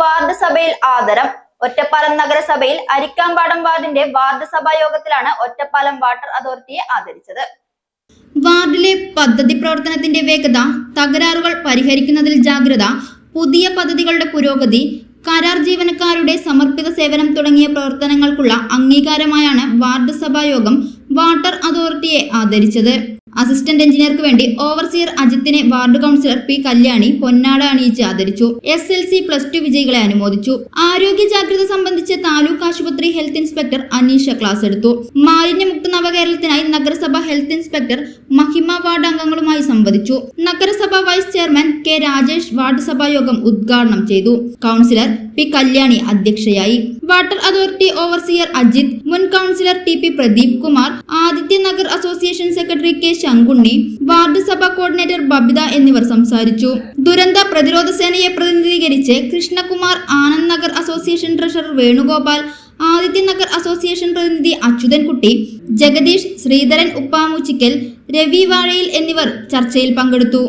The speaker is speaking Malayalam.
നഗരസഭയിൽ ആദരം ഒറ്റപ്പാലം നഗരസഭയിൽ അരിക്കാമ്പാടം വാർഡിന്റെ വാർഡ് സഭാ യോഗത്തിലാണ് ഒറ്റപ്പാലം വാട്ടർ അതോറിറ്റിയെ ആദരിച്ചത്. വാർഡിലെ പദ്ധതി പ്രവർത്തനത്തിന്റെ വേഗത തകരാറുകൾ പരിഹരിക്കുന്നതിൽ ജാഗ്രത പുതിയ പദ്ധതികളുടെ പുരോഗതി കരാർ ജീവനക്കാരുടെ സമർപ്പിത സേവനം തുടങ്ങിയ പ്രവർത്തനങ്ങൾക്കുള്ള അംഗീകാരമായാണ് വാർഡ് സഭാ യോഗം വാട്ടർ അതോറിറ്റിയെ ആദരിച്ചത്. അസിസ്റ്റന്റ് എഞ്ചിനീയർക്ക് വേണ്ടി ഓവർസിയർ അജിത്തിനെ വാർഡ് കൗൺസിലർ പി കല്യാണി പൊന്നാട അണിയിച്ച് ആദരിച്ചു. S L C plus two വിജയികളെ അനുമോദിച്ചു. ആരോഗ്യ ജാഗ്രത സംബന്ധിച്ച് താലൂക്ക് ആശുപത്രി ഹെൽത്ത് ഇൻസ്പെക്ടർ അനീഷ ക്ലാസ് എടുത്തു. മാലിന്യമുക്ത നവകേരളത്തിനായി നഗരസഭ ഹെൽത്ത് ഇൻസ്പെക്ടർ മഹിമ വാർഡ് അംഗങ്ങളുമായി സംവദിച്ചു. നഗരസഭ vice chairman K Rajesh ward സഭാ യോഗം ഉദ്ഘാടനം ചെയ്തു. കൗൺസിലർ പി കല്യാണി അധ്യക്ഷയായി. വാട്ടർ അതോറിറ്റി ഓവർസിയർ അജിത് മുൻ councillor T P Pradeep Kumar Aditya Nagar association secretary K Sankunni ward സഭ കോർഡിനേറ്റർ ബബിത എന്നിവർ സംസാരിച്ചു. ദുരന്ത പ്രതിരോധ സേനയെ പ്രതിനിധീകരിച്ച് Krishnakumar Anand Nagar association treasurer Venugopal Adityanagar association പ്രതിനിധി അച്യുതൻകുട്ടി ജഗദീഷ് ശ്രീധരൻ ഉപ്പാമൂച്ചിക്കൽ രവി വാഴയിൽ എന്നിവർ ചർച്ചയിൽ പങ്കെടുത്തു.